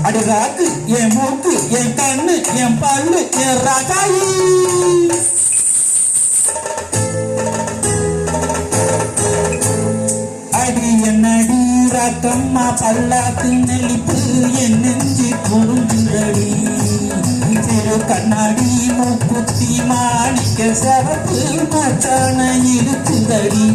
அடி ராக்கு என் மூக்கு என் கண்ணு என் பல்லு என் ரகாயி அடி என்னடி ராக்கம்மா பல்லாத்து நெளிப்பு என் நெஞ்சு குறுங்குறடி சிறு கண்ணாடி மூக்குத்தி மாணிக்க சிறப்பு மச்சான இருக்குதடி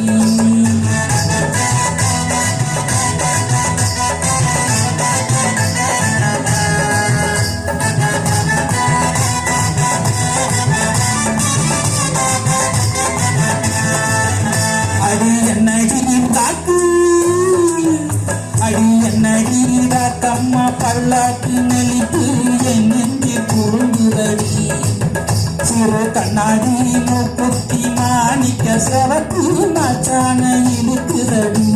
என்னடி அடி என்னடி ராக்கம்மா பல்லாக்கு நெளிப்பு. என் நெஞ்சு குறுங்குதடி. சிறு கண்ணாடி மூக்குத்தி மாணிக்க சரக்கு மச்சான இருக்குதடி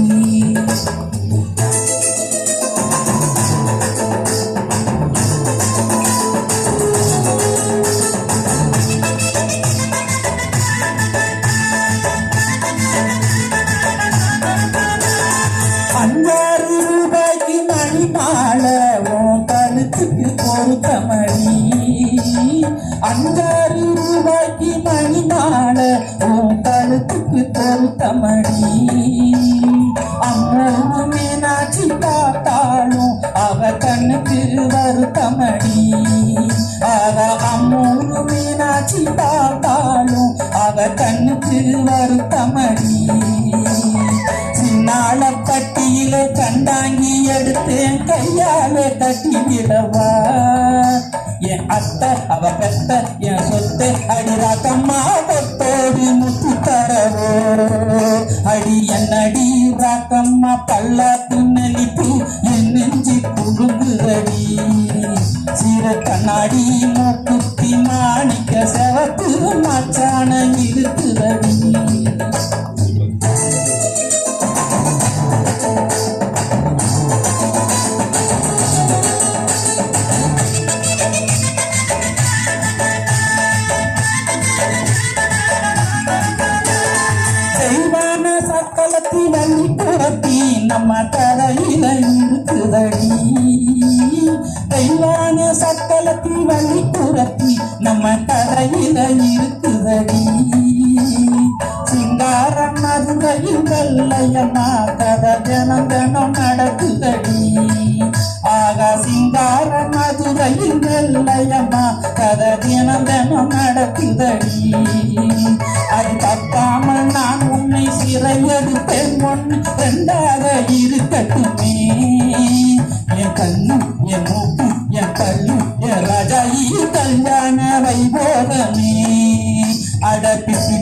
அஞ்சாறு ரூபாய்க்கு மணி மாலை உன் கழுத்துக்கு பொறுத்த மணி மீனாட்சி பார்த்தாலும் அவ கண்ணுக்கு வருத்தமணி அவ அம்மூரு மீனாட்சி பார்த்தாலும் அவ கண்ணுக்கு வருத்தமணி சின்னாள பட்டியில கண்டாங்கி எடுத்தேன் கையால கட்டி விடவா. அத்தை அவ பெத்த என் சொத்து அடி ராக்கம்மா கொத்தோடு முத்து தரவோ. அடி என்னடி ராக்கம்மா பல்லாத்து நெளிப்பு என் நெஞ்சி குடுங்குறடி சிற கண்ணாடி மூக்குத்தி மாணிக்க செவத்து மச்சான இருக்குதடி நம்ம தலையில இருக்குதடி தெய்வான சக்கலத்தி வழி துரத்தி நம்ம தலையில இருக்குதடி சிங்காரம் மதுரையில் வெள்ளையனா கதை ஜனம் தினம் நடக்குதடி. ஆகா சிங்காரம் மதுரையில் வெள்ளையனா கதை தினம் தினம் நடக்குதடி. அது தப்பாமல் நான் உன்னை சிறையது பெண் பொண்ணு ரெண்டாக இருக்கட்டுமே என் கண்ணும் என் மூக்கும் என் கல்லும் என் ராஜா கல்யாண வைபோகமே அடப்பிசி